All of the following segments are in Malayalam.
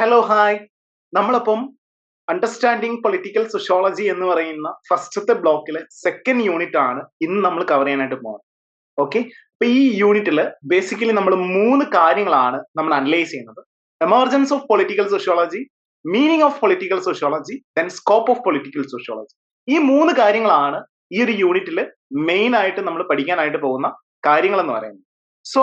ഹലോ ഹായ് നമ്മളപ്പം അണ്ടർസ്റ്റാൻഡിങ് പൊളിറ്റിക്കൽ സോഷ്യോളജി എന്ന് പറയുന്ന ഫസ്റ്റത്തെ ബ്ലോക്കിലെ സെക്കൻഡ് യൂണിറ്റ് ആണ് ഇന്ന് നമ്മൾ കവർ ചെയ്യാനായിട്ട് പോകുന്നത്. ഓക്കെ അപ്പൊ ഈ യൂണിറ്റിൽ ബേസിക്കലി നമ്മൾ മൂന്ന് കാര്യങ്ങളാണ് നമ്മൾ അനലൈസ് ചെയ്യുന്നത്. Emergence of political sociology meaning of political sociology then scope of political sociology ഈ മൂന്ന് കാര്യങ്ങളാണ് ഈ ഒരു യൂണിറ്റിൽ മെയിൻ ആയിട്ട് നമ്മൾ പഠിക്കാനായിട്ട് പോകുന്ന കാര്യങ്ങൾ എന്ന് പറയുന്നത് സോ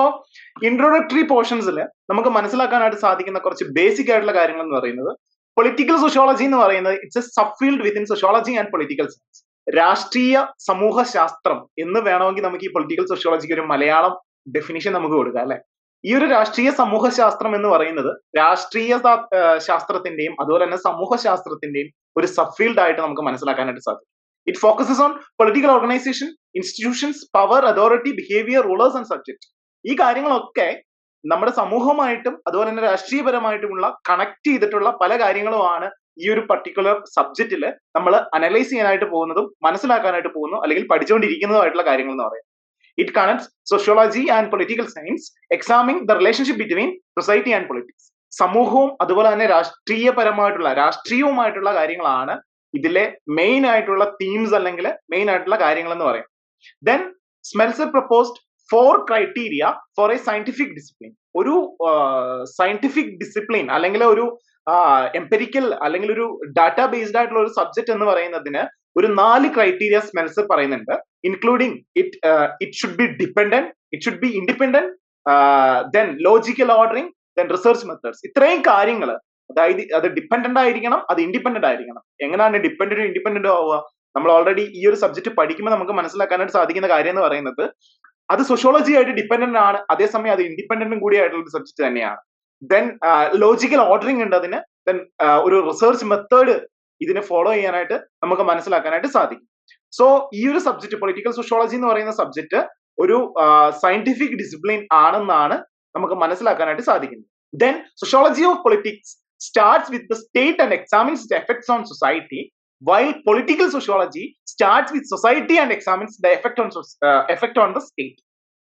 ഇൻട്രോഡക്ടറി പോർഷൻസിൽ നമുക്ക് മനസ്സിലാക്കാനായിട്ട് സാധിക്കുന്ന കുറച്ച് ബേസിക് ആയിട്ടുള്ള കാര്യങ്ങൾ എന്ന് പറയുന്നത് പൊളിറ്റിക്കൽ സോഷ്യോളജി എന്ന് പറയുന്നത് it's a sub field within sociology and political science രാഷ്ട്രീയ സമൂഹ ശാസ്ത്രം എന്ന് വേണമെങ്കിൽ നമുക്ക് ഈ പൊളിറ്റിക്കൽ സോഷ്യോളജിക്ക് ഒരു മലയാളം ഡെഫിനിഷൻ നമുക്ക് കൊടുക്കാം അല്ലെ? ഈ ഒരു രാഷ്ട്രീയ സമൂഹ ശാസ്ത്രം എന്ന് പറയുന്നത് രാഷ്ട്രീയ ശാസ്ത്രത്തിന്റെയും അതുപോലെ തന്നെ സമൂഹ ശാസ്ത്രത്തിന്റെയും ഒരു സബ് ഫീൽഡ് ആയിട്ട് നമുക്ക് മനസ്സിലാക്കാനായിട്ട് സാധിക്കും. It focuses on political organization, institutions, power, authority behaviour rulers and subject ഈ കാര്യങ്ങളൊക്കെ നമ്മുടെ സമൂഹമായിട്ടും അതുപോലെ തന്നെ രാഷ്ട്രീയപരമായിട്ടുമുള്ള കണക്ട് ചെയ്തിട്ടുള്ള പല കാര്യങ്ങളുമാണ് ഈ ഒരു പർട്ടിക്കുലർ സബ്ജക്റ്റിൽ നമ്മൾ അനലൈസ് ചെയ്യാനായിട്ട് പോകുന്നതും മനസ്സിലാക്കാനായിട്ട് പോകുന്നു അല്ലെങ്കിൽ പഠിച്ചുകൊണ്ടിരിക്കുന്നതുമായിട്ടുള്ള കാര്യങ്ങൾ എന്ന് പറയാം. It connects sociology and political science examining the relationship between society and politics സമൂഹവും അതുപോലെ തന്നെ രാഷ്ട്രീയപരമായിട്ടുള്ള രാഷ്ട്രീയവുമായിട്ടുള്ള കാര്യങ്ങളാണ് ഇതിലെ മെയിൻ ആയിട്ടുള്ള തീംസ് അല്ലെങ്കിൽ മെയിൻ ആയിട്ടുള്ള കാര്യങ്ങൾ എന്ന് പറയും. Then Smelser proposed four criteria for a scientific discipline ഒരു സയന്റിഫിക് ഡിസിപ്ലിൻ അല്ലെങ്കിൽ ഒരു എംപെരിക്കൽ അല്ലെങ്കിൽ ഒരു ഡാറ്റാ ബേസ്ഡ് ആയിട്ടുള്ള ഒരു സബ്ജക്ട് എന്ന് പറയുന്നതിന് ഒരു നാല് ക്രൈറ്റീരിയ സ്മെൽസ് പറയുന്നുണ്ട്. Including it it should be dependent it should be independent then logical ordering then research methods ഇത്രയും കാര്യങ്ങൾ അതായത് അത് ഡിപ്പെൻഡന്റ് ആയിരിക്കണം അത് ഇൻഡിപെൻഡന്റ് ആയിരിക്കണം. എങ്ങനെയാണ് ഡിപ്പെൻഡന്റ് ഇൻഡിപെൻഡന്റ് ആവുക? നമ്മൾ ഓൾറെഡി ഈ ഒരു സബ്ജക്ട് പഠിക്കുമ്പോൾ നമുക്ക് മനസ്സിലാക്കാനായിട്ട് സാധിക്കുന്ന കാര്യം എന്ന് പറയുന്നത് അത് സോഷ്യോളജി ആയിട്ട് ഡിപ്പെൻഡന്റ് ആണ് അതേസമയം അത് ഇൻഡിപെൻഡന്റും കൂടി ആയിട്ടുള്ള ഒരു സബ്ജക്ട് തന്നെയാണ്. ദെൻ ലോജിക്കൽ ഓർഡറിംഗ് ഉണ്ട് അതിന്. ദെൻ ഒരു റിസർച്ച് മെത്തേഡ് ഇതിനെ ഫോളോ ചെയ്യാനായിട്ട് നമുക്ക് മനസ്സിലാക്കാനായിട്ട് സാധിക്കും. സോ ഈ ഒരു സബ്ജക്ട് പൊളിറ്റിക്കൽ സോഷ്യോളജി എന്ന് പറയുന്ന സബ്ജക്ട് ഒരു സയന്റിഫിക് ഡിസിപ്ലിൻ ആണെന്നാണ് നമുക്ക് മനസ്സിലാക്കാനായിട്ട് സാധിക്കുന്നത്. Then sociology of politics starts with the state and examines its effects on society, while political sociology starts with society and examines the effect on uh, effect on the state.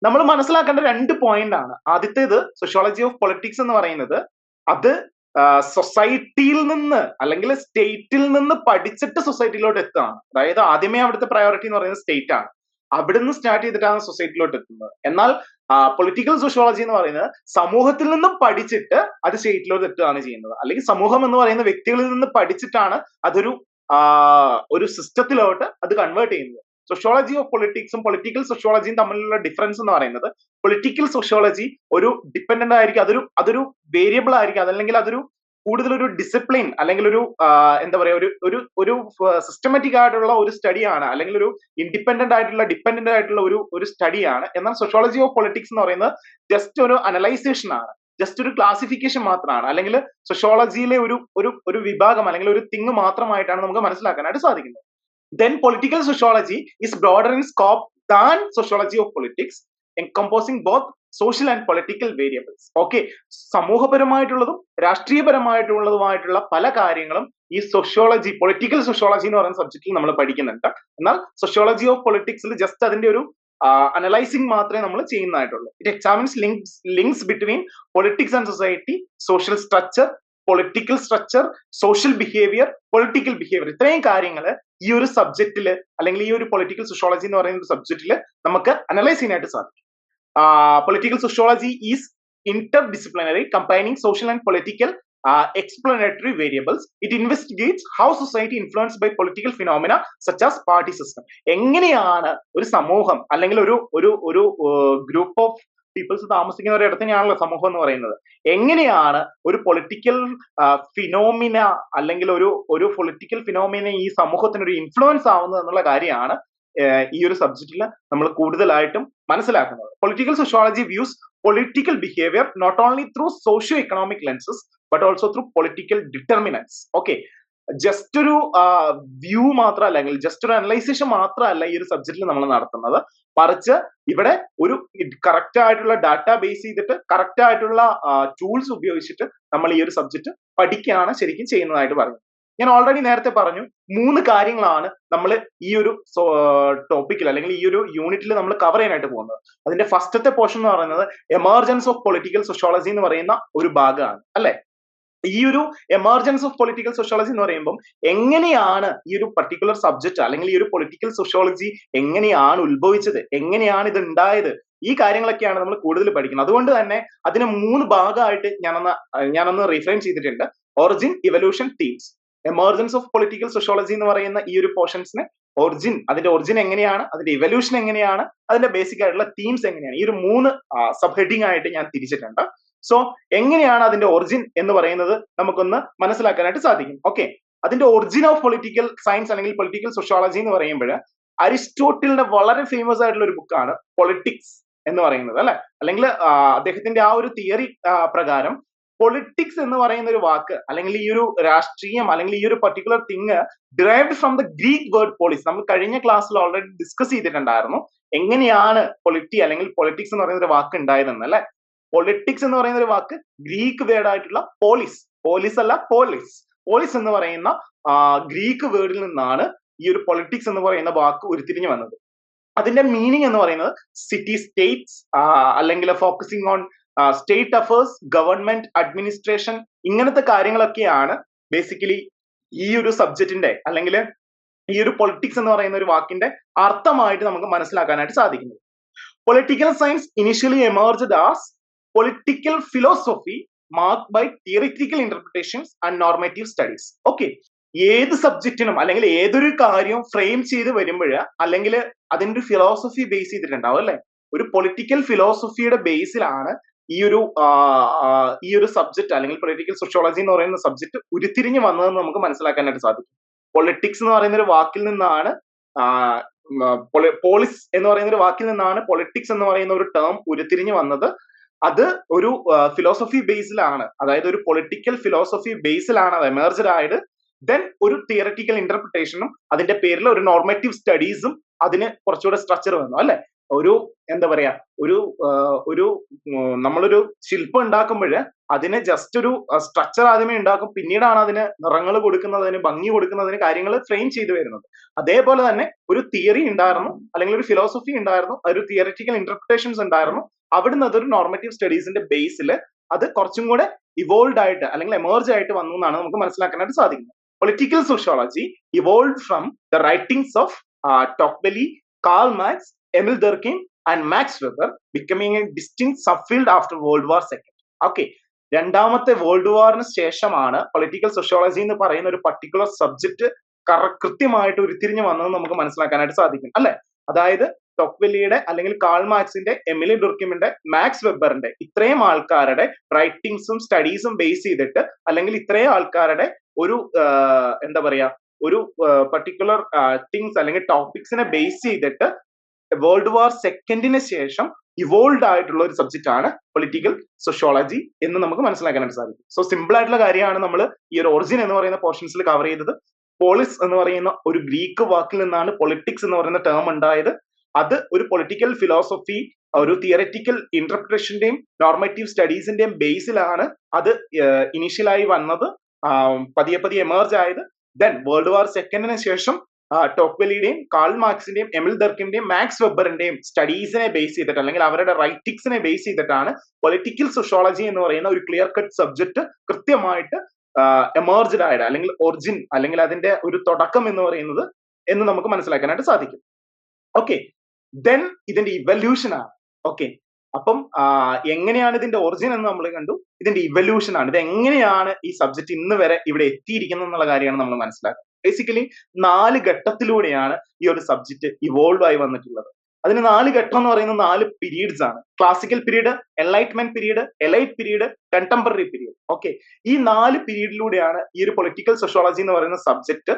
നമ്മൾ മനസ്സിലാക്കേണ്ട രണ്ട് പോയിന്റ് ആണ്. ആദ്യത്തേത് സോഷ്യോളജി ഓഫ് പൊളിറ്റിക്സ് എന്ന് പറയുന്നത്. അത് സൊസൈറ്റിയിൽ നിന്ന് അല്ലെങ്കിൽ സ്റ്റേറ്റിൽ നിന്ന് പഠിച്ചിട്ട് സൊസൈറ്റിയിലോട്ട് എത്തുകയാണ്. അതായത് ആദ്യമേ അവിടുത്തെ പ്രയോറിറ്റി എന്ന് പറയുന്നത് സ്റ്റേറ്റ് ആണ്. അവിടുന്ന് സ്റ്റാർട്ട് ചെയ്തിട്ടാണ് സൊസൈറ്റിയിലോട്ട് എത്തുന്നത് എന്നാൽ പൊളിറ്റിക്കൽ സോഷ്യോളജി എന്ന് പറയുന്നത് സമൂഹത്തിൽ നിന്നും പഠിച്ചിട്ട് അത് സ്റ്റേറ്റിലോട്ട് എത്തുകയാണ് ചെയ്യുന്നത്. അല്ലെങ്കിൽ സമൂഹം എന്ന് പറയുന്ന വ്യക്തികളിൽ നിന്ന് പഠിച്ചിട്ടാണ് അതൊരു ഒരു സിസ്റ്റത്തിലോട്ട് അത് കൺവേർട്ട് ചെയ്യുന്നത്. സോഷ്യോളജി ഓഫ് പൊളിറ്റിക്സും പൊളിറ്റിക്കൽ സോഷ്യോളജിയും തമ്മിലുള്ള ഡിഫറൻസ് എന്ന് പറയുന്നത് പൊളിറ്റിക്കൽ സോഷ്യോളജി ഒരു ഡിപ്പെൻഡന്റ് ആയിരിക്കും. അതൊരു അതൊരു വേരിയബിൾ ആയിരിക്കും. അതല്ലെങ്കിൽ അതൊരു കൂടുതൽ ഒരു ഡിസിപ്ലിൻ അല്ലെങ്കിൽ ഒരു എന്താ പറയാ ഒരു ഒരു ഒരു സിസ്റ്റമാറ്റിക് ആയിട്ടുള്ള ഒരു സ്റ്റഡിയാണ് അല്ലെങ്കിൽ ഒരു ഇൻഡിപെൻഡന്റ് ആയിട്ടുള്ള ഡിപെൻഡന്റ് ആയിട്ടുള്ള ഒരു ഒരു സ്റ്റഡിയാണ് എന്നാൽ സോഷ്യോളജി ഓഫ് പൊളിറ്റിക്സ് എന്ന് പറയുന്നത് ജസ്റ്റ് ഒരു അനലൈസേഷൻ ആണ്. ജസ്റ്റ് ഒരു ക്ലാസിഫിക്കേഷൻ മാത്രമാണ്. അല്ലെങ്കിൽ സോഷ്യോളജിയിലെ ഒരു ഒരു ഒരു വിഭാഗം അല്ലെങ്കിൽ ഒരു തിങ് മാത്രമായിട്ടാണ് നമുക്ക് മനസ്സിലാക്കാനായിട്ട് സാധിക്കുന്നത്. Then political sociology is broader in scope than sociology of politics encompassing both social and political variables okay സമൂഹപരമായിട്ടുള്ളതും രാഷ്ട്രീയപരമായിട്ടുള്ളതുമായിട്ടുള്ള പല കാര്യങ്ങളും ഈ സോഷ്യോളജി പൊളിറ്റിക്കൽ സോഷ്യോളജി എന്ന് പറയുന്ന സബ്ജക്റ്റിൽ നമ്മൾ പഠിക്കുന്നുണ്ട്. എന്നാൽ സോഷ്യോളജി ഓഫ് പൊളിറ്റിക്സിൽ ജസ്റ്റ് അതിന്റെ ഒരു അനലൈസിങ് മാത്രമേ നമ്മൾ ചെയ്യുന്നതായിട്ടുള്ളൂ. It examines links links between politics and society social structure political structure social behaviour political behaviour ഇത്രയും കാര്യങ്ങൾ ഈ ഒരു സബ്ജക്റ്റിൽ അല്ലെങ്കിൽ ഈ ഒരു പൊളിറ്റിക്കൽ സോഷ്യോളജി എന്ന് പറയുന്ന സബ്ജക്റ്റിൽ നമുക്ക് അനലൈസ് ചെയ്യാനായിട്ട് സാധിക്കും. Political sociology is interdisciplinary combining social and political explanatory variables. It investigates how society influenced by political phenomena such as party system. എങ്ങനെയാണ് ഒരു സമൂഹം അല്ലെങ്കിൽ ഒരു ഒരു ഒരു ഗ്രൂപ്പ് ഓഫ് പീപ്പിൾസ് താമസിക്കുന്ന ഒരു ഇടത്തിനെയാണല്ലോ സമൂഹം എന്ന് പറയുന്നത് എങ്ങനെയാണ് ഒരു പൊളിറ്റിക്കൽ ഫിനോമിന അല്ലെങ്കിൽ ഒരു ഒരു പൊളിറ്റിക്കൽ ഫിനോമിന ഈ സമൂഹത്തിന് ഒരു ഇൻഫ്ലുവൻസ് ആവുന്നത് എന്നുള്ള കാര്യമാണ് ഈ ഒരു സബ്ജക്റ്റിൽ നമ്മൾ കൂടുതലായിട്ടും മനസ്സിലാക്കുന്നത്. Political sociology views political behaviour not only through socio economic lenses but also through political determinants okay just ഒരു വ്യൂ മാത്രമല്ല അല്ലെങ്കിൽ ജസ്റ്റ് ഒരു അനലൈസേഷൻ മാത്രമല്ല ഈ ഒരു സബ്ജക്റ്റിൽ നമ്മൾ നടത്തുന്നത്. മറിച്ച് ഇവിടെ ഒരു കറക്റ്റ് ആയിട്ടുള്ള ഡാറ്റ ബേസ് ചെയ്തിട്ട് കറക്റ്റ് ആയിട്ടുള്ള ടൂൾസ് ഉപയോഗിച്ചിട്ട് നമ്മൾ ഈ ഒരു സബ്ജക്റ്റ് പഠിക്കുകയാണ് ശരിക്കും ചെയ്യുന്നതായിട്ട് പറയുന്നത്. ഞാൻ ഓൾറെഡി നേരത്തെ പറഞ്ഞു മൂന്ന് കാര്യങ്ങളാണ് നമ്മൾ ഈ ഒരു ടോപ്പിക്കിൽ അല്ലെങ്കിൽ ഈ ഒരു യൂണിറ്റിൽ നമ്മൾ കവർ ചെയ്യാനായിട്ട് പോകുന്നത്. അതിന്റെ ഫസ്റ്റത്തെ പോർഷൻ എന്ന് പറയുന്നത് എമർജൻസ് ഓഫ് പൊളിറ്റിക്കൽ സോഷ്യോളജി എന്ന് പറയുന്ന ഒരു ഭാഗമാണ് അല്ലെ? ഈ ഒരു എമർജൻസ് ഓഫ് പൊളിറ്റിക്കൽ സോഷ്യോളജി എന്ന് പറയുമ്പോൾ എങ്ങനെയാണ് ഈ ഒരു പർട്ടിക്കുലർ സബ്ജക്ട് അല്ലെങ്കിൽ ഈ ഒരു പൊളിറ്റിക്കൽ സോഷ്യോളജി എങ്ങനെയാണ് ഉത്ഭവിച്ചത് എങ്ങനെയാണ് ഇത് ഉണ്ടായത്? ഈ കാര്യങ്ങളൊക്കെയാണ് നമ്മൾ കൂടുതൽ പഠിക്കുന്നത്. അതുകൊണ്ട് തന്നെ അതിനെ മൂന്ന് ഭാഗമായിട്ട് ഞാനൊന്ന് ഞാനൊന്ന് റിഫൈൻ ചെയ്തിട്ടുണ്ട്. Origin evolution themes emergence of political sociology എന്ന് പറയുന്ന ഈ ഒരു പോർഷൻസിന് ഒറിജിൻ അതിന്റെ ഒറിജിൻ എങ്ങനെയാണ് അതിന്റെ ഇവല്യൂഷൻ എങ്ങനെയാണ് അതിന്റെ ബേസിക് ആയിട്ടുള്ള തീംസ് എങ്ങനെയാണ് ഈ ഒരു മൂന്ന് സബ് ഹെഡിങ് ആയിട്ട് ഞാൻ തിരിച്ചിട്ടുണ്ട്. സോ എങ്ങനെയാണ് അതിന്റെ ഒറിജിൻ എന്ന് പറയുന്നത് നമുക്കൊന്ന് മനസ്സിലാക്കാനായിട്ട് സാധിക്കും. ഓക്കെ അതിന്റെ ഒറിജിൻ ഓഫ് പൊളിറ്റിക്കൽ സയൻസ് അല്ലെങ്കിൽ പൊളിറ്റിക്കൽ സോഷ്യോളജി എന്ന് പറയുമ്പോൾ അരിസ്റ്റോട്ടിലിന്റെ വളരെ ഫേമസ് ആയിട്ടുള്ള ഒരു ബുക്കാണ് പൊളിറ്റിക്സ് എന്ന് പറയുന്നത് അല്ലെ? അല്ലെങ്കിൽ അദ്ദേഹത്തിന്റെ ആ ഒരു തിയറി പ്രകാരം പൊളിറ്റിക്സ് എന്ന് പറയുന്ന ഒരു വാക്ക് അല്ലെങ്കിൽ ഈ ഒരു രാഷ്ട്രീയം അല്ലെങ്കിൽ ഈ ഒരു particular thing derived from the Greek word polis നമ്മൾ കഴിഞ്ഞ ക്ലാസ്സിൽ ഓൾറെഡി ഡിസ്കസ് ചെയ്തിട്ടുണ്ടായിരുന്നു എങ്ങനെയാണ് പൊളിറ്റി അല്ലെങ്കിൽ പൊളിറ്റിക്സ് എന്ന് പറയുന്ന ഒരു വാക്ക് ഉണ്ടായതെന്ന് അല്ലെ? പൊളിറ്റിക്സ് എന്ന് പറയുന്ന ഒരു വാക്ക് ഗ്രീക്ക് വേർഡ് ആയിട്ടുള്ള പോളിസ് പോലീസ് അല്ല പോളിസ് പോളിസ് എന്ന് പറയുന്ന ഗ്രീക്ക് വേർഡിൽ നിന്നാണ് ഈ ഒരു പൊളിറ്റിക്സ് എന്ന് പറയുന്ന വാക്ക് ഉരുത്തിരിഞ്ഞു വന്നത്. അതിന്റെ മീനിങ് എന്ന് പറയുന്നത് സിറ്റി സ്റ്റേറ്റ്സ് അല്ലെങ്കിൽ focusing on state affairs government administration ഇങ്ങനത്തെ കാര്യങ്ങളൊക്കെയാണ് ബേസിക്കലി ഈ ഒരു സബ്ജക്റ്റിന്റെ അല്ലെങ്കിൽ ഈ ഒരു പൊളിറ്റിക്സ് എന്ന് പറയുന്ന ഒരു വാക്കിന്റെ അർത്ഥമായിട്ട് നമുക്ക് മനസ്സിലാക്കാനായിട്ട് സാധിക്കുന്നത്. Political science initially emerged as political philosophy mark by theoretical interpretations and normative studies okay ഏത് സബ്ജക്റ്റിനും അല്ലെങ്കിൽ ഏതൊരു കാര്യവും ഫ്രെയിം ചെയ്ത് വരുമ്പോൾ അല്ലെങ്കിൽ അതിന്റെ ഒരു ഫിലോസഫി ബേസ് ചെയ്തിട്ടുണ്ടാവും അല്ലെ? ഒരു പൊളിറ്റിക്കൽ ഫിലോസഫിയുടെ ബേസിലാണ് ഈ ഒരു ഈ ഒരു സബ്ജക്ട് അല്ലെങ്കിൽ പൊളിറ്റിക്കൽ സോഷ്യോളജി എന്ന് പറയുന്ന സബ്ജക്ട് ഉരുത്തിരിഞ്ഞു വന്നതെന്ന് നമുക്ക് മനസ്സിലാക്കാനായിട്ട് സാധിക്കും. പൊളിറ്റിക്സ് എന്ന് പറയുന്ന ഒരു വാക്കിൽ നിന്നാണ് പോളിസ് എന്ന് പറയുന്ന ഒരു വാക്കിൽ നിന്നാണ് പൊളിറ്റിക്സ് എന്ന് പറയുന്ന ഒരു ടേം ഉരുത്തിരിഞ്ഞു വന്നത്. അത് ഒരു ഫിലോസഫി ബേസിലാണ് അതായത് ഒരു പൊളിറ്റിക്കൽ ഫിലോസഫി ബേസിലാണ് അത് എമേർജഡ് ആയത്. ദെൻ ഒരു തിയററ്റിക്കൽ ഇന്റർപ്രിട്ടേഷനും അതിന്റെ പേരിൽ ഒരു നോർമേറ്റീവ് സ്റ്റഡീസും അതിന് കുറച്ചുകൂടെ സ്ട്രക്ചർ വന്നു അല്ലെ? ഒരു എന്താ പറയാ ഒരു ഒരു നമ്മളൊരു ശില്പം ഉണ്ടാക്കുമ്പോൾ അതിന് ജസ്റ്റ് ഒരു സ്ട്രക്ചർ ആദ്യമേ ഉണ്ടാക്കും. പിന്നീടാണ് അതിന് നിറങ്ങൾ കൊടുക്കുന്നതിന് ഭംഗി കൊടുക്കുന്നതിന് കാര്യങ്ങൾ ഫ്രെയിം ചെയ്തു വരുന്നത്. അതേപോലെ തന്നെ ഒരു തിയറി ഉണ്ടായിരുന്നു അല്ലെങ്കിൽ ഒരു ഫിലോസഫി ഉണ്ടായിരുന്നു ഒരു തിയറിറ്റിക്കൽ ഇന്റർപ്രിട്ടേഷൻസ് ഉണ്ടായിരുന്നു. അവിടുന്ന് അതൊരു നോർമറ്റീവ് സ്റ്റഡീസിന്റെ ബേസിൽ അത് കുറച്ചും കൂടെ ഇവോൾവ് ആയിട്ട് അല്ലെങ്കിൽ എമേർജ് ആയിട്ട് വന്നു എന്നാണ് നമുക്ക് മനസ്സിലാക്കാനായിട്ട് സാധിക്കുന്നത്. Political sociology evolve from the writings of Tocqueville Karl Marx Emile Durkheim and Max Weber becoming a distinct subfield after world war second okay രണ്ടാമത്തെ വേൾഡ് വാറിന് ശേഷമാണ് പൊളിറ്റിക്കൽ സോഷ്യോളജി എന്ന് പറയുന്ന ഒരു പർട്ടിക്കുലർ സബ്ജക്ട് കൃത്യമായിട്ട് ഉരുത്തിരിഞ്ഞു വന്നത് നമുക്ക് മനസ്സിലാക്കാനായിട്ട് സാധിക്കും അല്ലെ? അതായത് ടോക്വെല്ലിയുടെ അല്ലെങ്കിൽ കാൾ മാക്സിന്റെ എമിലി ഡുർക്കിമിന്റെ മാക്സ് വെബറിന്റെ ഇത്രയും ആൾക്കാരുടെ റൈറ്റിംഗ്സും സ്റ്റഡീസും ബേസ് ചെയ്തിട്ട് അല്ലെങ്കിൽ ഇത്രയും ആൾക്കാരുടെ ഒരു എന്താ പറയാ ഒരു പർട്ടിക്കുലർ തിങ്സ് അല്ലെങ്കിൽ ടോപ്പിക്സിനെ ബേസ് ചെയ്തിട്ട് വേൾഡ് വാർ സെക്കൻഡിന് ശേഷം ഇവോൾവ് ആയിട്ടുള്ള ഒരു സബ്ജക്റ്റ് ആണ് പൊളിറ്റിക്കൽ സോഷ്യോളജി എന്ന് നമുക്ക് മനസ്സിലാക്കാനായിട്ട് സാധിക്കും. സോ സിമ്പിൾ ആയിട്ടുള്ള കാര്യമാണ് നമ്മൾ ഈ ഒരു ഒറിജിൻ എന്ന് പറയുന്ന പോർഷൻസിൽ കവർ ചെയ്തത്. പോളിസ് എന്ന് പറയുന്ന ഒരു ഗ്രീക്ക് വാക്കിൽ നിന്നാണ് പൊളിറ്റിക്സ് എന്ന് പറയുന്ന ടേം ഉണ്ടായത്. അത് ഒരു പൊളിറ്റിക്കൽ ഫിലോസഫി ഒരു തിയററ്റിക്കൽ ഇന്റർപ്രിട്ടേഷന്റെയും നോർമേറ്റീവ് സ്റ്റഡീസിന്റെയും ബേസിലാണ് അത് ഇനീഷ്യലായി വന്നത്. പതിയെ പതിയെ എമേർജ് ആയത്. ദെൻ വേൾഡ് വാർ സെക്കൻഡിന് ശേഷം ടോക്വെലിയുടെയും കാൾ മാർക്സിന്റെയും എമിൽ ദർക്കിന്റെയും മാക്സ് വെബറിന്റെയും സ്റ്റഡീസിനെ ബേസ് ചെയ്തിട്ട് അല്ലെങ്കിൽ അവരുടെ റൈറ്റിക്സിനെ ബേസ് ചെയ്തിട്ടാണ് പൊളിറ്റിക്കൽ സോഷ്യോളജി എന്ന് പറയുന്ന ഒരു ക്ലിയർ കട്ട് സബ്ജക്ട് കൃത്യമായിട്ട് എമേർജ്ഡ് ആയത് അല്ലെങ്കിൽ ഒറിജിൻ അല്ലെങ്കിൽ അതിന്റെ ഒരു തുടക്കം എന്ന് പറയുന്നത് എന്ന് നമുക്ക് മനസ്സിലാക്കാനായിട്ട് സാധിക്കും. ഓക്കെ ദെൻ ഇതിന്റെ ഇവല്യൂഷൻ ആണ്. ഓക്കെ അപ്പം എങ്ങനെയാണ് ഇതിന്റെ ഒറിജിൻ എന്ന് നമ്മൾ കണ്ടു? ഇതിന്റെ ഇവല്യൂഷൻ ആണ്. ഇത് എങ്ങനെയാണ് ഈ സബ്ജക്ട് ഇന്ന് വരെ ഇവിടെ എത്തിയിരിക്കുന്നത് എന്നുള്ള കാര്യമാണ് നമ്മൾ മനസ്സിലാക്കുന്നത്. ബേസിക്കലി നാല് ഘട്ടത്തിലൂടെയാണ് ഈ ഒരു സബ്ജക്ട് ഇവോൾവ് ആയി വന്നിട്ടുള്ളത്. അതിന് നാല് ഘട്ടം എന്ന് പറയുന്നത് നാല് പീരീഡ്സ് ആണ്. Classical period enlightenment period elite period contemporary period okay ഈ നാല് പീരീഡിലൂടെയാണ് ഈ ഒരു പൊളിറ്റിക്കൽ സോഷ്യോളജി എന്ന് പറയുന്ന സബ്ജക്ട്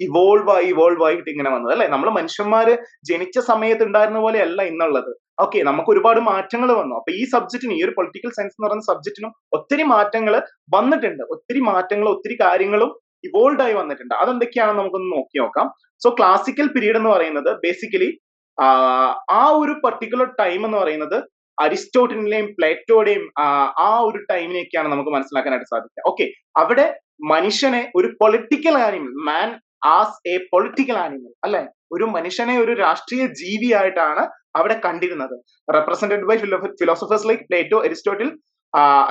ഇവോൾവ് ആയി ഇവോൾവ് ആയിട്ട് ഇങ്ങനെ വന്നത്. അല്ലെ? നമ്മൾ മനുഷ്യന്മാര് ജനിച്ച സമയത്ത് ഉണ്ടായിരുന്ന പോലെ അല്ല ഇന്നുള്ളത്. ഓക്കെ നമുക്ക് ഒരുപാട് മാറ്റങ്ങൾ വന്നു. അപ്പൊ ഈ സബ്ജക്റ്റിന് ഈ ഒരു പൊളിറ്റിക്കൽ സയൻസ് എന്ന് പറയുന്ന സബ്ജക്റ്റിനും ഒത്തിരി മാറ്റങ്ങൾ വന്നിട്ടുണ്ട്. ഒത്തിരി മാറ്റങ്ങളും ഒത്തിരി കാര്യങ്ങളും ഇവോൾവ് ആയി വന്നിട്ടുണ്ട്. അതെന്തൊക്കെയാണെന്ന് നമുക്കൊന്ന് നോക്കി നോക്കാം. സോ ക്ലാസിക്കൽ പീരീഡ് എന്ന് പറയുന്നത് ബേസിക്കലി ആ ഒരു പർട്ടിക്കുലർ ടൈം എന്ന് പറയുന്നത് അരിസ്റ്റോട്ടിലിന്റെയും പ്ലേറ്റോയുടെയും ആ ഒരു ടൈമിനെയൊക്കെയാണ് നമുക്ക് മനസ്സിലാക്കാനായിട്ട് സാധിക്കുക. ഓക്കെ അവിടെ മനുഷ്യനെ ഒരു political animal man as a political animal അല്ലെ? ഒരു മനുഷ്യനെ ഒരു രാഷ്ട്രീയ ജീവിയായിട്ടാണ് അവിടെ കണ്ടിരുന്നത്. Represented by philosophers like Plato Aristotle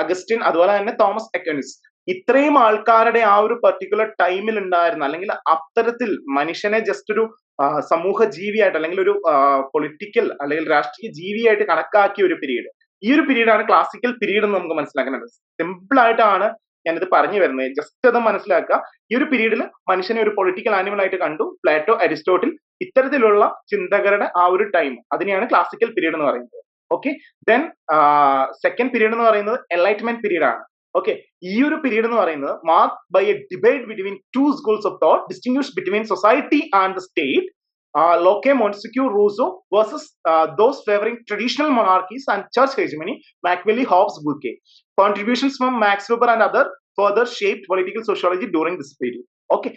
Augustine അതുപോലെ തന്നെ തോമസ് എക്കനിസ് ഇത്രയും ആൾക്കാരുടെ ആ ഒരു പെർട്ടിക്കുലർ ടൈമിൽ ഉണ്ടായിരുന്ന അല്ലെങ്കിൽ അത്തരത്തിൽ മനുഷ്യനെ ജസ്റ്റ് ഒരു സമൂഹ ജീവിയായിട്ട് അല്ലെങ്കിൽ ഒരു പൊളിറ്റിക്കൽ അല്ലെങ്കിൽ രാഷ്ട്രീയ ജീവിയായിട്ട് കണക്കാക്കിയ ഒരു പീരീഡ് ഈ ഒരു പീരീഡാണ് ക്ലാസിക്കൽ പീരീഡ് എന്ന് നമുക്ക് മനസ്സിലാക്കേണ്ടത്. സിമ്പിൾ ആയിട്ടാണ് ഞാനിത് പറഞ്ഞു വരുന്നത്. ജസ്റ്റ് അത് മനസ്സിലാക്കുക. ഈ ഒരു പീരീഡിൽ മനുഷ്യനെ ഒരു പൊളിറ്റിക്കൽ ആനിമൽ ആയിട്ട് കണ്ടു. പ്ലാറ്റോ അരിസ്റ്റോട്ടിൽ ഇത്തരത്തിലുള്ള ചിന്തകരുടെ ആ ഒരു ടൈം അതിനെയാണ് ക്ലാസിക്കൽ പീരീഡ് എന്ന് പറയുന്നത്. ഓക്കെ ദെൻ സെക്കൻഡ് പീരീഡ് എന്ന് പറയുന്നത് എൻലൈറ്റ്മെന്റ് പീരീഡ് ആണ്. ഓക്കെ ഈ ഒരു പീരീഡ് എന്ന് പറയുന്നത് mark by a debate between two schools of thought distinguish between society and the state Locke Montesquieu Rousseau versus those favouring traditional monarchies and church hegemony Machiavelli Hobbes Burke contributions from Max Weber and other further shaped political sociology during this period okay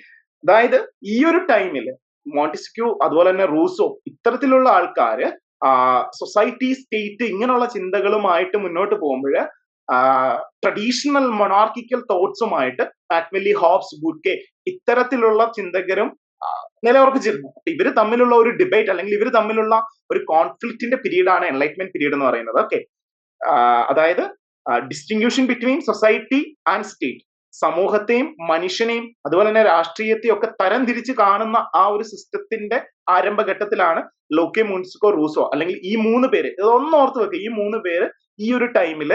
അതായത് ഈ ഒരു ടൈമിൽ മോണ്ടിസ്ക്യൂ അതുപോലെ തന്നെ റൂസോ ഇത്തരത്തിലുള്ള ആൾക്കാര് സൊസൈറ്റി സ്റ്റേറ്റ് ഇങ്ങനെയുള്ള ചിന്തകളുമായിട്ട് മുന്നോട്ട് പോകുമ്പോൾ ട്രഡീഷണൽ മൊണാർക്കിക്കൽ തോട്ട്സുമായിട്ട് മാക്വെല്ലി ഹോബ്സ് ബുക്കെ ഇത്തരത്തിലുള്ള ചിന്തകരും നിലയുറപ്പിച്ചിരുന്നു. ഇവർ തമ്മിലുള്ള ഒരു ഡിബേറ്റ് അല്ലെങ്കിൽ ഇവർ തമ്മിലുള്ള ഒരു കോൺഫ്ലിക്റ്റിന്റെ പീരീഡ് ആണ് എൻലൈറ്റ്മെന്റ് പീരീഡ് എന്ന് പറയുന്നത്. ഓക്കെ അതായത് distinction between society and state സമൂഹത്തെയും മനുഷ്യനെയും അതുപോലെ തന്നെ രാഷ്ട്രീയത്തെയും ഒക്കെ തരം തിരിച്ച് കാണുന്ന ആ ഒരു സിസ്റ്റത്തിന്റെ ആരംഭഘട്ടത്തിലാണ് ലോക്കെ മുൻസിക്കോ റൂസോ അല്ലെങ്കിൽ ഈ മൂന്ന് പേര് ഇതൊന്നോർത്ത് വെക്കുക ഈ മൂന്ന് പേര് ഈ ഒരു ടൈമിൽ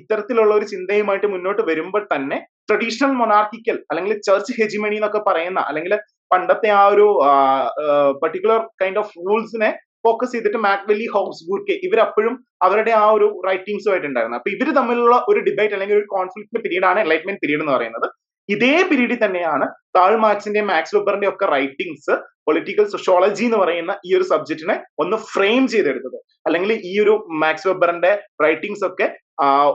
ഇത്തരത്തിലുള്ള ഒരു ചിന്തയുമായിട്ട് മുന്നോട്ട് വരുമ്പോൾ തന്നെ ട്രഡീഷണൽ മൊണാർക്കിക്കൽ അല്ലെങ്കിൽ ചർച്ച് ഹെജിമണി എന്നൊക്കെ പറയുന്ന അല്ലെങ്കിൽ പണ്ടത്തെ ആ ഒരു പർട്ടിക്കുലർ കൈൻഡ് ഓഫ് റൂൾസിനെ ഫോക്കസ് ചെയ്തിട്ട് മാക്വെല്ലി ബൂർക്കെ ഇവരപ്പോഴും അവരുടെ ആ ഒരു റൈറ്റിംഗ്സുമായിട്ട് ഉണ്ടായിരുന്നു അപ്പൊ ഇവർ തമ്മിലുള്ള ഒരു ഡിബേറ്റ് അല്ലെങ്കിൽ ഒരു കോൺഫ്ലിക്റ്റ് പീരീഡ് ആണ് എൻലൈറ്റ്മെന്റ് പീരീഡ് എന്ന് പറയുന്നത്. ഇതേ പീരീഡിൽ തന്നെയാണ് താൾ മാർക്സിന്റെ മാക്സ് ലുബറിന്റെ ഒക്കെ റൈറ്റിംഗ്സ് പൊളിറ്റിക്കൽ സോഷ്യോളജി എന്ന് പറയുന്ന ഈ ഒരു സബ്ജക്റ്റിനെ ഒന്ന് ഫ്രെയിം ചെയ്തെടുത്തത്. അല്ലെങ്കിൽ ഈ ഒരു മാക്സ് വെബറിന്റെ റൈറ്റിംഗ്സ് ഒക്കെ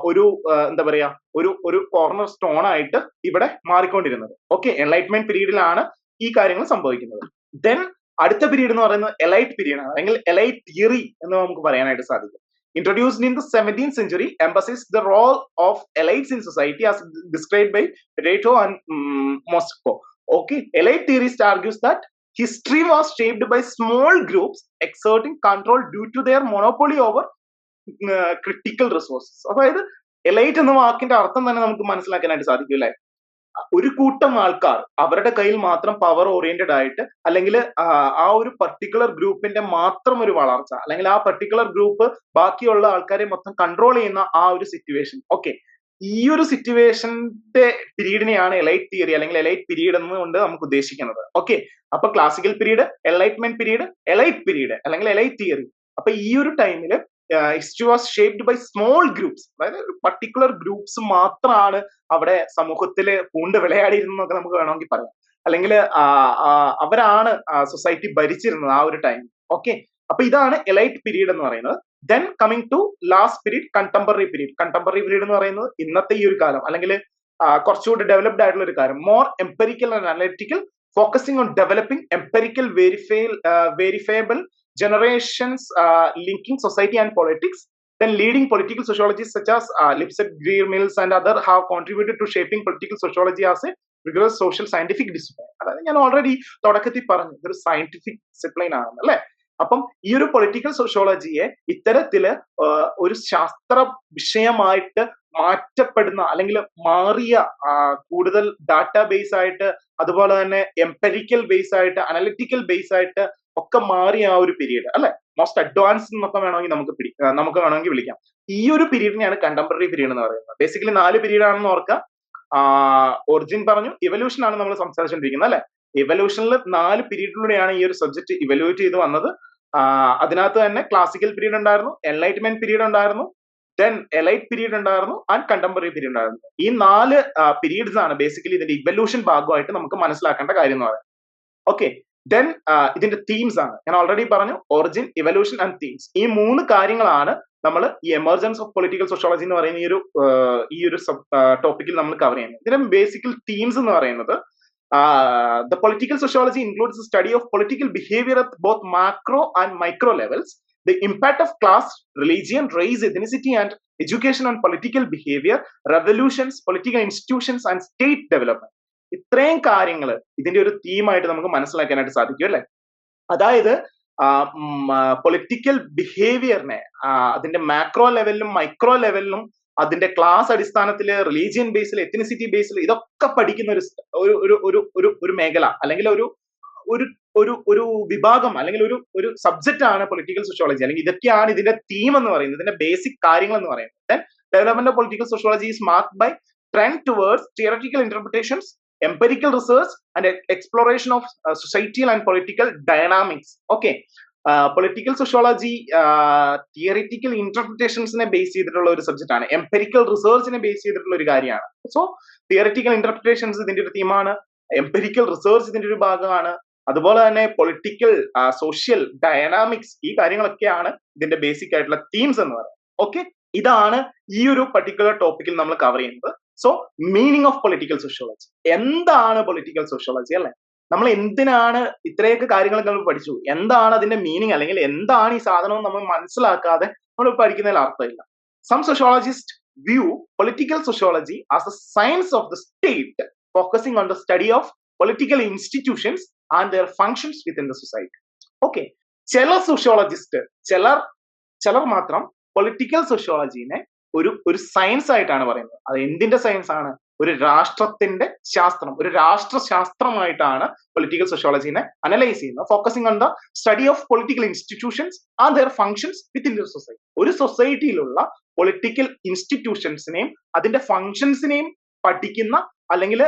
ഒരു എന്താ പറയാ ഒരു ഒരു കോർണർ സ്റ്റോൺ ആയിട്ട് ഇവിടെ മാറിക്കൊണ്ടിരുന്നത്. ഓക്കെ എൻലൈറ്റ്മെന്റ് പീരീഡിലാണ് ഈ കാര്യങ്ങൾ സംഭവിക്കുന്നത്. ദെൻ അടുത്ത പീരീഡ് എന്ന് പറയുന്നത് എലൈറ്റ് പീരീഡ് ആണ്. അല്ലെങ്കിൽ എലൈറ്റ് തിയറി എന്ന് നമുക്ക് പറയാനായിട്ട് സാധിക്കും. Introduced in the seventeen century emphasis the role of elites in society as describe by Pareto and Mosca okay elite theorist argues that history was shaped by small group exerting control due to their monopoly over uh, resources അതായത് എലൈറ്റ് എന്ന വാക്കിന്റെ അർത്ഥം തന്നെ നമുക്ക് മനസ്സിലാക്കാനായിട്ട് സാധിക്കും അല്ലെ? ഒരു കൂട്ടം ആൾക്കാർ അവരുടെ കയ്യിൽ മാത്രം പവർ ഓറിയന്റഡ് ആയിട്ട് അല്ലെങ്കിൽ ആ ഒരു പർട്ടിക്കുലർ ഗ്രൂപ്പിന്റെ മാത്രം ഒരു വളർച്ച അല്ലെങ്കിൽ ആ പർട്ടിക്കുലർ ഗ്രൂപ്പ് ബാക്കിയുള്ള ആൾക്കാരെ മൊത്തം കൺട്രോൾ ചെയ്യുന്ന ആ ഒരു സിറ്റുവേഷൻ ഓക്കെ ഈ ഒരു സിറ്റുവേഷന്റെ പീരീഡിനെയാണ് എലൈറ്റ് തിയറി അല്ലെങ്കിൽ എലൈറ്റ് പീരീഡ് എന്നുകൊണ്ട് നമുക്ക് ഉദ്ദേശിക്കുന്നത്. ഓക്കെ അപ്പൊ classical period enlightenment period elite period അല്ലെങ്കിൽ എലൈറ്റ് തിയറി അപ്പൊ ഈ ഒരു ടൈമിൽ history was shaped by small groups അതായത് പർട്ടിക്കുലർ ഗ്രൂപ്പ്സ് മാത്രമാണ് അവിടെ സമൂഹത്തിൽ പൂണ്ട് വിളയാടിയിരുന്നൊക്കെ നമുക്ക് വേണമെങ്കിൽ പറയാം. അല്ലെങ്കിൽ അവരാണ് സൊസൈറ്റി ഭരിച്ചിരുന്നത് ആ ഒരു ടൈം ഓക്കെ അപ്പൊ ഇതാണ് എലൈറ്റ് പീരീഡ് എന്ന് പറയുന്നത്. Then coming to last period contemporary period contemporary period എന്ന് പറയുന്നത് ഇന്നത്തെ ഈ ഒരു കാലം. അല്ലെങ്കിൽ കുറച്ചുകൂടി ഡെവലപ്ഡ് ആയിട്ടുള്ള ഒരു കാലം. More empirical and analytical focusing on developing empirical verify verifiable generations uh, linking society and politics. Then leading political sociologists such as uh, Lipset, Greer Mills and other have contributed to shaping political sociology as a rigorous social scientific discipline. അതായത് ഞാൻ ഓൾറെഡി തുടക്കത്തിൽ പറഞ്ഞു ഇതൊരു സയന്റിഫിക് ഡിസിപ്ലിൻ ആണെന്ന് അല്ലെ അപ്പം ഈ ഒരു പൊളിറ്റിക്കൽ സോഷ്യോളജിയെ ഇത്തരത്തിൽ ഒരു ശാസ്ത്ര വിഷയമായിട്ട് മാറ്റപ്പെടുന്ന അല്ലെങ്കിൽ മാറിയ കൂടുതൽ ഡാറ്റാ ബേസ് ആയിട്ട് അതുപോലെ തന്നെ എംപെരിക്കൽ ബേസ് ആയിട്ട് അനലിറ്റിക്കൽ ബേസ് ആയിട്ട് ഒക്കെ മാറിയ ആ ഒരു പീരീഡ് അല്ലെ? മോസ്റ്റ് അഡ്വാൻസ് എന്നൊക്കെ വേണമെങ്കിൽ നമുക്ക് പിടി നമുക്ക് വേണമെങ്കിൽ വിളിക്കാം. ഈ ഒരു പീരീഡിനെയാണ് കണ്ടംപററി പീരീഡ് എന്ന് പറയുന്നത്. ബേസിക്കലി നാല് പീരീഡ് ആണെന്ന് ഓർക്കുക ഒറിജിൻ പറഞ്ഞു ഇവല്യൂഷൻ ആണ് നമ്മൾ സംസാരിച്ചുകൊണ്ടിരിക്കുന്നത് അല്ലെ? ഇവല്യൂഷനിൽ നാല് പീരീഡിലൂടെയാണ് ഈ ഒരു സബ്ജക്ട് ഇവല്യൂറ്റ് ചെയ്ത് വന്നത്. അതിനകത്ത് തന്നെ ക്ലാസിക്കൽ പീരീഡ് ഉണ്ടായിരുന്നു എൻലൈറ്റ്മെന്റ് പീരീഡ് ഉണ്ടായിരുന്നു ദെൻ എലൈറ്റ് പീരീഡ് ഉണ്ടായിരുന്നു ആൻഡ് കണ്ടംപററി പീരീഡ് ഉണ്ടായിരുന്നു. ഈ നാല് പീരീഡ്സ് ആണ് ബേസിക്കലി ഇതിന്റെ ഇവല്യൂഷൻ ഭാഗമായിട്ട് നമുക്ക് മനസ്സിലാക്കേണ്ട കാര്യം എന്ന് പറയുന്നത്. ഓക്കെ ദെൻ ഇതിന്റെ തീംസ് ആണ്. ഞാൻ ഓൾറെഡി പറഞ്ഞു ഒറിജിൻ ഇവല്യൂഷൻ ആൻഡ് തീംസ് ഈ മൂന്ന് കാര്യങ്ങളാണ് നമ്മൾ ഈ എമർജൻസ് ഓഫ് പൊളിറ്റിക്കൽ സോഷ്യോളജി എന്ന് പറയുന്ന ഈ ഒരു ഈ ഒരു ടോപ്പിക്കിൽ നമ്മൾ കവർ ചെയ്യുന്നത്. ഇതിന്റെ ബേസിക്കൽ തീംസ് എന്ന് പറയുന്നത് the political sociology includes study of political behaviour at both macro and micro levels the impact of class religion race ethnicity, and education and political behaviour revolutions political institutions and state development. ഇത്രയും കാര്യങ്ങൾ ഇതിന്റെ ഒരു തീമായിട്ട് നമുക്ക് മനസ്സിലാക്കാനായിട്ട് സാധിക്കും അല്ലെ? അതായത് പൊളിറ്റിക്കൽ ബിഹേവിയറിനെ അതിന്റെ മാക്രോ ലെവലിലും മൈക്രോ ലെവലിലും അതിന്റെ ക്ലാസ് അടിസ്ഥാനത്തിൽ റിലീജിയൻ ബേസിൽ എത്തിനിസിറ്റി ബേസിൽ ഇതൊക്കെ പഠിക്കുന്ന ഒരു ഒരു ഒരു ഒരു ഒരു മേഖല അല്ലെങ്കിൽ ഒരു ഒരു ഒരു ഒരു വിഭാഗം അല്ലെങ്കിൽ ഒരു ഒരു സബ്ജക്റ്റ് ആണ് പൊളിറ്റിക്കൽ സോഷ്യോളജി അല്ലെങ്കിൽ ഇതൊക്കെയാണ് ഇതിന്റെ തീം എന്ന് പറയുന്നത്. ഇതിന്റെ ബേസിക് കാര്യങ്ങൾ എന്ന് പറയുന്നത്. Development of political sociology is mark by trend towards theoretical interpretations empirical research and exploration of uh, and political dynamics. Okay. Political sociology theoretical ഇന്റർപ്രിറ്റേഷൻസിനെ base ചെയ്തിട്ടുള്ള ഒരു സബ്ജക്റ്റ് ആണ്. എംപെരിക്കൽ റിസർച്ചിനെ ബേസ് ചെയ്തിട്ടുള്ള ഒരു കാര്യമാണ്. സോ തിയറിറ്റിക്കൽ ഇന്റർപ്രിറ്റേഷൻസ് ഇതിന്റെ ഒരു തീമാണ് എംപെരിക്കൽ റിസർച്ച് ഇതിന്റെ ഒരു ഭാഗമാണ്. അതുപോലെ തന്നെ പൊളിറ്റിക്കൽ സോഷ്യൽ ഡയനാമിക്സ് ഈ കാര്യങ്ങളൊക്കെയാണ് ഇതിന്റെ ബേസിക് ആയിട്ടുള്ള തീംസ് എന്ന് പറയുന്നത്. ഓക്കെ ഇതാണ് ഈ ഒരു പർട്ടിക്കുലർ ടോപ്പിക്കിൽ നമ്മൾ കവർ ചെയ്യുന്നത്. So meaning of political sociology എന്താണ് പൊളിറ്റിക്കൽ സോഷ്യോളജി അല്ലെ? നമ്മൾ എന്തിനാണ് ഇത്രയൊക്കെ കാര്യങ്ങൾ നമ്മൾ പഠിച്ചു? എന്താണ് അതിന്റെ മീനിങ് അല്ലെങ്കിൽ എന്താണ് ഈ സാധനം നമ്മൾ മനസ്സിലാക്കാതെ നമ്മൾ പഠിക്കുന്നതിൽ അർത്ഥമില്ല. Some sociologist view political sociology as a science of the state focusing on the study of political institutions and their functions within the society okay ചില സോഷ്യോളജിസ്റ്റ് ചിലർ ചിലർ മാത്രം പൊളിറ്റിക്കൽ സോഷ്യോളജീനെ ഒരു ഒരു സയൻസ് ആയിട്ടാണ് പറയുന്നത്. അത് എന്തിന്റെ സയൻസ് ആണ്? ഒരു രാഷ്ട്രത്തിന്റെ ശാസ്ത്രം. ഒരു രാഷ്ട്രശാസ്ത്രമായിട്ടാണ് പൊളിറ്റിക്കൽ സോഷ്യോളജീനെ അനലൈസ് ചെയ്യുന്നത്. Focusing on the study of political institutions and their functions within the society ഒരു സൊസൈറ്റിയിലുള്ള പൊളിറ്റിക്കൽ ഇൻസ്റ്റിറ്റ്യൂഷൻസിനെയും അതിന്റെ ഫങ്ഷൻസിനെയും പഠിക്കുന്ന അല്ലെങ്കിൽ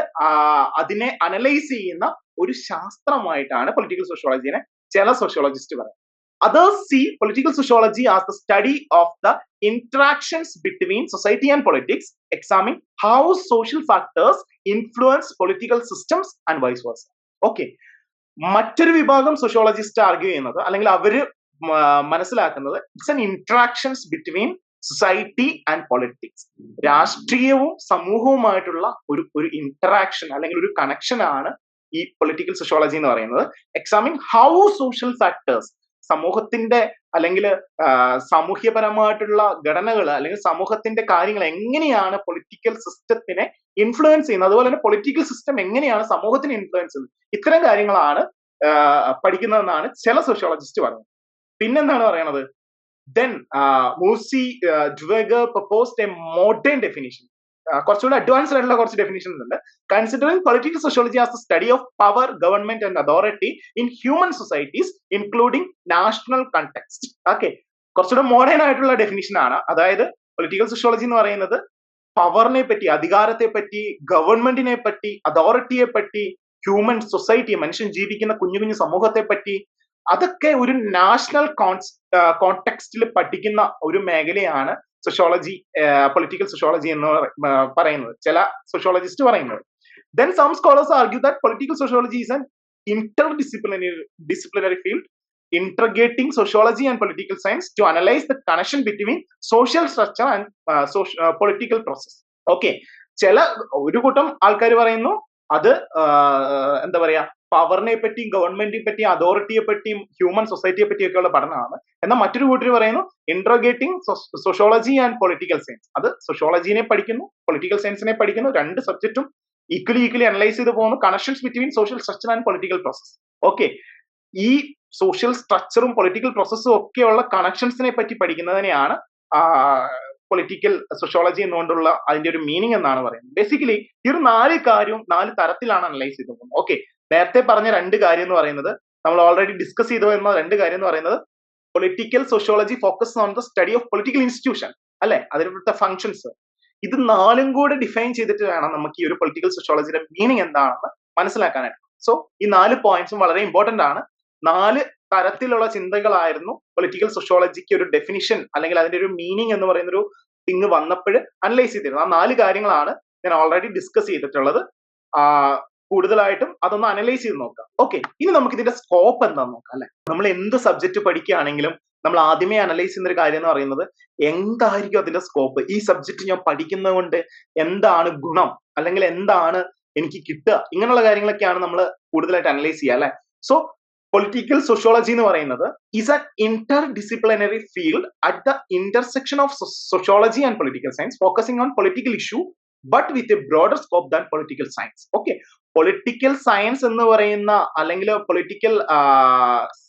അതിനെ അനലൈസ് ചെയ്യുന്ന ഒരു ശാസ്ത്രമായിട്ടാണ് പൊളിറ്റിക്കൽ സോഷ്യോളജീനെ ചില സോഷ്യോളജിസ്റ്റ് പറയുന്നത്. Others see political sociology as the study of the interactions between society and politics, examining how social factors influence political systems and vice versa. Okay മറ്റൊരു വിഭാഗം സോഷ്യോളജിസ്റ്റ് ആർഗ്യൂ ചെയ്യുന്നത് അല്ലെങ്കിൽ അവർ മനസ്സിലാക്കുന്നത് it's an interactions between society and politics രാഷ്ട്രീയവും സമൂഹവുമായിട്ടുള്ള ഒരു ഒരു ഇന്ററാക്ഷൻ അല്ലെങ്കിൽ ഒരു കണക്ഷൻ ആണ് ഈ പൊളിറ്റിക്കൽ സോഷ്യോളജി എന്ന് പറയുന്നത്. എക്സാമിൻ ഹൗ സോഷ്യൽ ഫാക്ടേഴ്സ് സമൂഹത്തിന്റെ അല്ലെങ്കിൽ സാമൂഹ്യപരമായിട്ടുള്ള ഘടനകൾ അല്ലെങ്കിൽ സമൂഹത്തിന്റെ കാര്യങ്ങൾ എങ്ങനെയാണ് പൊളിറ്റിക്കൽ സിസ്റ്റത്തിനെ ഇൻഫ്ലുവൻസ് ചെയ്യുന്നത്? അതുപോലെ തന്നെ പൊളിറ്റിക്കൽ സിസ്റ്റം എങ്ങനെയാണ് സമൂഹത്തിന് ഇൻഫ്ലുവൻസ് ചെയ്യുന്നത്? ഇത്തരം കാര്യങ്ങളാണ് പഠിക്കുന്നതെന്നാണ് ചില സോഷ്യോളജിസ്റ്റ് പറയുന്നത്. പിന്നെന്താണ് പറയണത്? Then Maurice Duverger proposed a modern definition കുറച്ചുകൂടി അഡ്വാൻസ്ഡ് ആയിട്ടുള്ള കുറച്ച് ഡെഫിനേഷൻ ഉണ്ട്. Considering political sociology as the study of power government and authority in human societies including national context okay കുറച്ചുകൂടെ മോഡേൺ ആയിട്ടുള്ള ഡെഫിനേഷൻ ആണ്. അതായത് പൊളിറ്റിക്കൽ സോഷ്യോളജി എന്ന് പറയുന്നത് പവറിനെ പറ്റി അധികാരത്തെ പറ്റി ഗവൺമെന്റിനെ പറ്റി അതോറിറ്റിയെ പറ്റി ഹ്യൂമൻ സൊസൈറ്റി മനുഷ്യൻ ജീവിക്കുന്ന കുഞ്ഞു കുഞ്ഞു സമൂഹത്തെ പറ്റി അതൊക്കെ ഒരു നാഷണൽ കോണ്ടെക്സ്റ്റിൽ പഠിക്കുന്ന ഒരു മേഖലയാണ് സോഷ്യോളജി പൊളിറ്റിക്കൽ സോഷ്യോളജി എന്ന് പറ- പറയുന്നത്. ചില സോഷ്യോളജിസ്റ്റ് പറയുന്നത്. Then some scholars argue that political sociology is an interdisciplinary disciplinary field integrating sociology and political science to analyse the connection between social structure and political process okay ചില ഒരു കൂട്ടം ആൾക്കാർ പറയുന്നു അത് എന്താ പറയാ പവറിനെ പറ്റിയും ഗവൺമെന്റിനെ പറ്റിയും അതോറിറ്റിയെ പറ്റിയും ഹ്യൂമൻ സൊസൈറ്റിയെ പറ്റിയൊക്കെയുള്ള പഠനമാണ്. എന്നാൽ മറ്റൊരു കൂട്ടർ പറയുന്നു integrating sociology and political science അത് സോഷ്യോളജിനെ പഠിക്കുന്നു പൊളിറ്റിക്കൽ സയൻസിനെ പഠിക്കുന്നു രണ്ട് സബ്ജക്റ്റും ഈക്വലി ഈക്വലി അനലൈസ് ചെയ്ത് പോകുന്നു connections between social structure and political process okay ഈ സോഷ്യൽ സ്ട്രക്ചറും പൊളിറ്റിക്കൽ പ്രോസസ്സും ഒക്കെയുള്ള കണക്ഷൻസിനെ പറ്റി പഠിക്കുന്നതിനെയാണ് പൊളിറ്റിക്കൽ സോഷ്യോളജി എന്നുകൊണ്ടുള്ള അതിന്റെ ഒരു മീനിങ് എന്നാണ് പറയുന്നത്. ബേസിക്കലി ഈ ഒരു നാല് കാര്യവും നാല് തരത്തിലാണ് അനലൈസ് ചെയ്ത് പോകുന്നത്. ഓക്കെ നേരത്തെ പറഞ്ഞ രണ്ട് കാര്യം എന്ന് പറയുന്നത് നമ്മൾ ഓൾറെഡി ഡിസ്കസ് ചെയ്തു എന്ന രണ്ട് കാര്യം എന്ന് പറയുന്നത് political sociology focus on the study of political institution അല്ലെ? അതിലുള്ള ഫങ്ഷൻസ് ഇത് നാലും കൂടെ ഡിഫൈൻ ചെയ്തിട്ട് വേണം നമുക്ക് ഈ ഒരു പൊളിറ്റിക്കൽ സോഷ്യോളജിയുടെ മീനിങ് എന്താണെന്ന് മനസ്സിലാക്കാനായിട്ട്. സോ ഈ നാല് പോയിന്റ്സും വളരെ ഇമ്പോർട്ടന്റ് ആണ്. നാല് തരത്തിലുള്ള ചിന്തകളായിരുന്നു പൊളിറ്റിക്കൽ സോഷ്യോളജിക്ക് ഒരു ഡെഫിനിഷൻ അല്ലെങ്കിൽ അതിന്റെ ഒരു മീനിങ് എന്ന് പറയുന്ന ഒരു തിങ് വന്നപ്പോൾ അനലൈസ് ചെയ്തിരുന്നത്. ആ നാല് കാര്യങ്ങളാണ് ഞാൻ ഓൾറെഡി ഡിസ്കസ് ചെയ്തിട്ടുള്ളത്. കൂടുതലായിട്ടും അതൊന്ന് അനലൈസ് ചെയ്ത് നോക്കാം. ഓക്കെ ഇനി നമുക്ക് ഇതിന്റെ സ്കോപ്പ് എന്താന്ന് നോക്കാം അല്ലെ? നമ്മൾ എന്ത് സബ്ജക്ട് പഠിക്കുകയാണെങ്കിലും നമ്മൾ ആദ്യമേ അനലൈസ് ചെയ്യുന്ന ഒരു കാര്യം എന്ന് പറയുന്നത് എന്തായിരിക്കും അതിന്റെ സ്കോപ്പ് ഈ സബ്ജക്ട് ഞാൻ പഠിക്കുന്നത് കൊണ്ട് എന്താണ് ഗുണം? അല്ലെങ്കിൽ എന്താണ് എനിക്ക് കിട്ടുക? ഇങ്ങനെയുള്ള കാര്യങ്ങളൊക്കെയാണ് നമ്മൾ കൂടുതലായിട്ട് അനലൈസ് ചെയ്യുക അല്ലെ? സോ പൊളിറ്റിക്കൽ സോഷ്യോളജി എന്ന് പറയുന്നത് is a interdisciplinary field at the intersection of sociology and political science focusing on political issue but with a broader scope than political science okay political science എന്ന് പറയുന്ന അല്ലെങ്കിൽ പൊളിറ്റിക്കൽ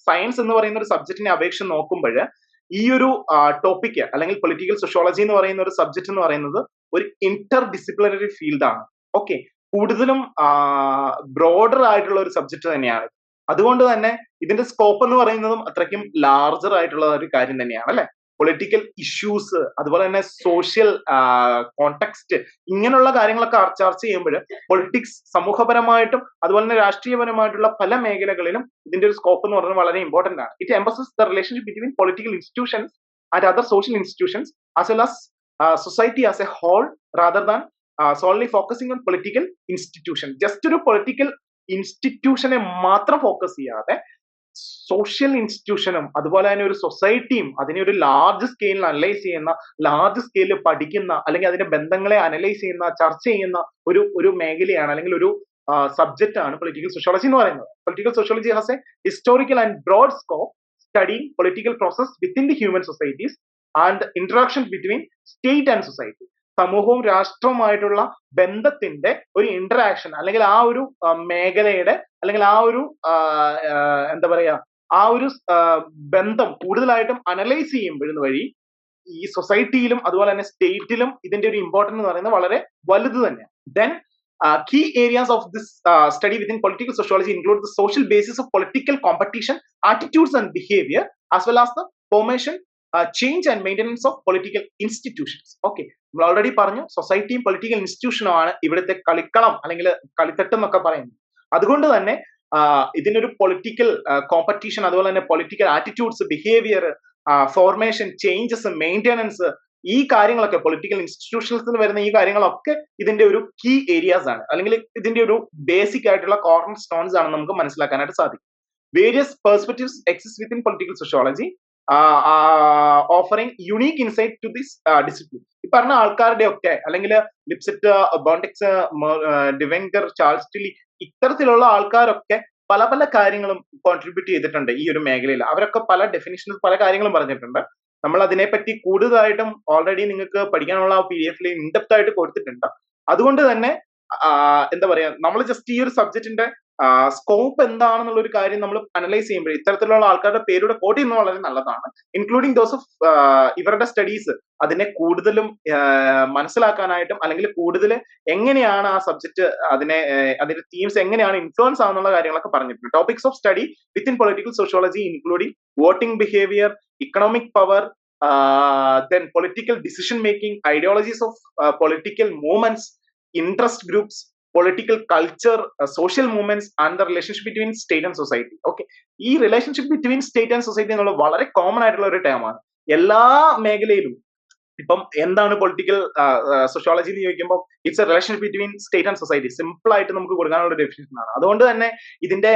സയൻസ് എന്ന് പറയുന്ന ഒരു സബ്ജക്റ്റിനെ അപേക്ഷിച്ച് നോക്കുമ്പോൾ ഈ ഒരു ടോപ്പിക് അല്ലെങ്കിൽ പൊളിറ്റിക്കൽ സോഷ്യോളജി എന്ന് പറയുന്ന ഒരു സബ്ജക്റ്റ് എന്ന് പറയുന്നത് ഒരു ഇന്റർ ഡിസിപ്ലിനറി ഫീൽഡാണ് ഓക്കെ കൂടുതലും ബ്രോഡർ ആയിട്ടുള്ള ഒരു സബ്ജക്ട് തന്നെയാണ്. അതുകൊണ്ട് തന്നെ ഇതിന്റെ സ്കോപ്പ് എന്ന് പറയുന്നതും അത്രയ്ക്കും ലാർജർ ആയിട്ടുള്ള ഒരു കാര്യം തന്നെയാണ് അല്ലെ? പൊളിറ്റിക്കൽ ഇഷ്യൂസ് അതുപോലെ തന്നെ സോഷ്യൽ കോണ്ടെക്സ്റ്റ് ഇങ്ങനെയുള്ള കാര്യങ്ങളൊക്കെ ചർച്ച ചെയ്യുമ്പോൾ പൊളിറ്റിക്സ് സമൂഹപരമായിട്ടും അതുപോലെ തന്നെ രാഷ്ട്രീയപരമായിട്ടുള്ള പല മേഖലകളിലും ഇതിന്റെ ഒരു സ്കോപ്പ് എന്ന് പറയുന്നത് വളരെ ഇമ്പോർട്ടന്റ് ആണ്. It embraces the relationship between political institutions and other social institutions as well as society as a whole rather than solely focusing on political institution just ഒരു പൊളിറ്റിക്കൽ ഇൻസ്റ്റിറ്റ്യൂഷനെ മാത്രം ഫോക്കസ് ചെയ്യാതെ സോഷ്യൽ ഇൻസ്റ്റിറ്റ്യൂഷനും അതുപോലെ തന്നെ ഒരു സൊസൈറ്റിയും അതിനെ ഒരു ലാർജ് സ്കെയിലിൽ അനലൈസ് ചെയ്യുന്ന ലാർജ് സ്കെയിലിൽ പഠിക്കുന്ന അല്ലെങ്കിൽ അതിന്റെ ബന്ധങ്ങളെ അനലൈസ് ചെയ്യുന്ന ചർച്ച ചെയ്യുന്ന ഒരു ഒരു മേഖലയാണ് അല്ലെങ്കിൽ ഒരു സബ്ജക്റ്റ് ആണ് പൊളിറ്റിക്കൽ സോഷ്യോളജി എന്ന് പറയുന്നത്. Political sociology has a historical and broad scope studying political process within the human societies and interaction between state and society സമൂഹവും രാഷ്ട്രവുമായിട്ടുള്ള ബന്ധത്തിന്റെ ഒരു ഇന്ററാക്ഷൻ അല്ലെങ്കിൽ ആ ഒരു മേഖലയുടെ അല്ലെങ്കിൽ ആ ഒരു എന്താ പറയാ ആ ഒരു ബന്ധം കൂടുതലായിട്ടും അനലൈസ് ചെയ്യുമ്പോഴുന്ന വഴി ഈ സൊസൈറ്റിയിലും അതുപോലെ തന്നെ സ്റ്റേറ്റിലും ഇതിന്റെ ഒരു ഇമ്പോർട്ടൻസ് എന്ന് പറയുന്നത് വളരെ വലുത് തന്നെയാണ്. Then key areas of this study within political sociology include the social basis of political competition attitudes and behaviour as well as the formation change and maintenance of political institutions okay നമ്മൾ ഓൾറെഡി പറഞ്ഞു സൊസൈറ്റിയും പൊളിറ്റിക്കൽ ഇൻസ്റ്റിറ്റ്യൂഷനുമാണ് ഇവിടുത്തെ കളിക്കളം അല്ലെങ്കിൽ കളിത്തട്ട് എന്നൊക്കെ പറയുന്നത്. അതുകൊണ്ട് തന്നെ ഇതിനൊരു പൊളിറ്റിക്കൽ കോമ്പറ്റീഷൻ അതുപോലെ തന്നെ political attitudes behaviour formation changes maintenance ഈ കാര്യങ്ങളൊക്കെ പൊളിറ്റിക്കൽ ഇൻസ്റ്റിറ്റ്യൂഷൻസിൽ വരുന്ന ഈ കാര്യങ്ങളൊക്കെ ഇതിന്റെ ഒരു കീ ഏരിയാസ് ആണ്. അല്ലെങ്കിൽ ഇതിന്റെ ഒരു ബേസിക് ആയിട്ടുള്ള കോർണർ സ്റ്റോൺസ് ആണ് നമുക്ക് മനസ്സിലാക്കാനായിട്ട് സാധിക്കും. Various perspectives exist within political sociology offering unique insight to this discipline ഈ പറഞ്ഞ ആൾക്കാരുടെ ഒക്കെ അല്ലെങ്കിൽ ലിപ്സെറ്റ് ബോണ്ടെക്സ് ഡിവെങ്കർ ചാൾസ് ടിലി ഇത്തരത്തിലുള്ള ആൾക്കാരൊക്കെ പല പല കാര്യങ്ങളും കോൺട്രിബ്യൂട്ട് ചെയ്തിട്ടുണ്ട് ഈ ഒരു മേഖലയിൽ. അവരൊക്കെ പല ഡെഫിനിഷനും പല കാര്യങ്ങളും പറഞ്ഞിട്ടുണ്ട്. നമ്മൾ അതിനെപ്പറ്റി കൂടുതലായിട്ടും ഓൾറെഡി നിങ്ങൾക്ക് പഠിക്കാനുള്ള പി ഡി എഫിൽ ഇൻഡെപ്ത് ആയിട്ട് കൊടുത്തിട്ടുണ്ട്. അതുകൊണ്ട് തന്നെ എന്താ പറയാ നമ്മൾ ജസ്റ്റ് ഈ ഒരു സബ്ജക്റ്റിന്റെ സ്കോപ്പ് എന്താണെന്നുള്ള ഒരു കാര്യം നമ്മൾ അനലൈസ് ചെയ്യുമ്പോൾ ഇത്തരത്തിലുള്ള ആൾക്കാരുടെ പേരുടെ കോട്ട് ചെയ്യുന്നത് വളരെ നല്ലതാണ്. ഇൻക്ലൂഡിങ് ദോസ് ഓഫ് ഇവരുടെ സ്റ്റഡീസ് അതിനെ കൂടുതലും മനസ്സിലാക്കാനായിട്ടും അല്ലെങ്കിൽ കൂടുതൽ എങ്ങനെയാണ് ആ സബ്ജക്ട് അതിനെ അതിന്റെ തീംസ് എങ്ങനെയാണ് ഇൻഫ്ലുവൻസ് ആവുന്നുള്ള കാര്യങ്ങളൊക്കെ പറഞ്ഞിട്ടുണ്ട്. Topics of study within political sociology including voting behaviour economic power then political decision making ideologies of political movements interest groups political culture social movements and the relationship between state and society okay ഈ relationship between state and society എന്നുള്ള വളരെ കോമൺ ആയിട്ടുള്ള ഒരു ടേമാണ് എല്ലാ മേഖലയിലും ഇപ്പം എന്താണ് പൊളിറ്റിക്കൽ സോഷ്യോളജി എന്ന് ചോദിക്കുമ്പോൾ it's a relationship between state and society simple ആയിട്ട് നമുക്ക് കൊടുക്കാനുള്ള ഡെഫിനേഷൻ ആണ്. അതുകൊണ്ട് തന്നെ ഇതിന്റെ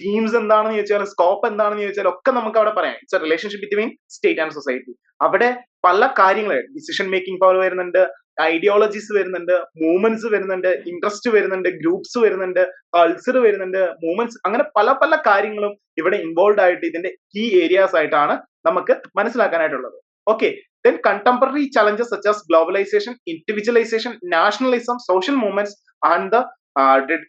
തീംസ് എന്താണെന്ന് ചോദിച്ചാൽ സ്കോപ്പ് എന്താണെന്ന് ചോദിച്ചാൽ ഒക്കെ നമുക്ക് അവിടെ പറയാം. It's a relationship between state and society അവിടെ പല കാര്യങ്ങൾ ഡിസിഷൻ മേക്കിംഗ് പവർ വരുന്നുണ്ട്. ഐഡിയോളജീസ് വരുന്നുണ്ട് മൂവ്മെന്റ്സ് വരുന്നുണ്ട് ഇൻട്രസ്റ്റ് വരുന്നുണ്ട് ഗ്രൂപ്പ്സ് വരുന്നുണ്ട് കൾച്ചർ വരുന്നുണ്ട് മൂവ്മെന്റ്സ് അങ്ങനെ പല പല കാര്യങ്ങളും ഇവിടെ ഇൻവോൾവ് ആയിട്ട് ഇതിന്റെ കീ ഏരിയാസ് ആയിട്ടാണ് നമുക്ക് മനസ്സിലാക്കാനായിട്ടുള്ളത് okay then contemporary challenges such as globalisation individualisation nationalism social movements and the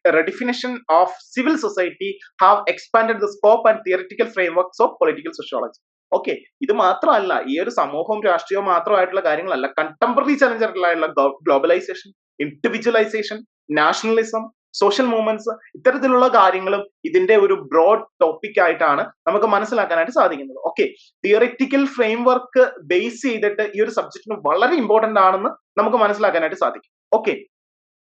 redefinition of civil society have expanded the scope and theoretical frameworks of political sociology. Okay ഇത് മാത്രമല്ല ഈ ഒരു സമൂഹവും രാഷ്ട്രീയവും മാത്രമായിട്ടുള്ള കാര്യങ്ങളല്ല. Contemporary ചലഞ്ചറുകളായുള്ള globalisation individualisation nationalism social movements ഇത്തരത്തിലുള്ള കാര്യങ്ങളും ഇതിന്റെ ഒരു ബ്രോഡ് ടോപ്പിക് ആയിട്ടാണ് നമുക്ക് മനസ്സിലാക്കാനായിട്ട് സാധിക്കുന്നത്. Okay theoretical framework base ചെയ്തിട്ട് ഈ ഒരു സബ്ജക്റ്റിന് വളരെ ഇമ്പോർട്ടന്റ് ആണെന്ന് നമുക്ക് മനസ്സിലാക്കാനായിട്ട് സാധിക്കും. ഓക്കെ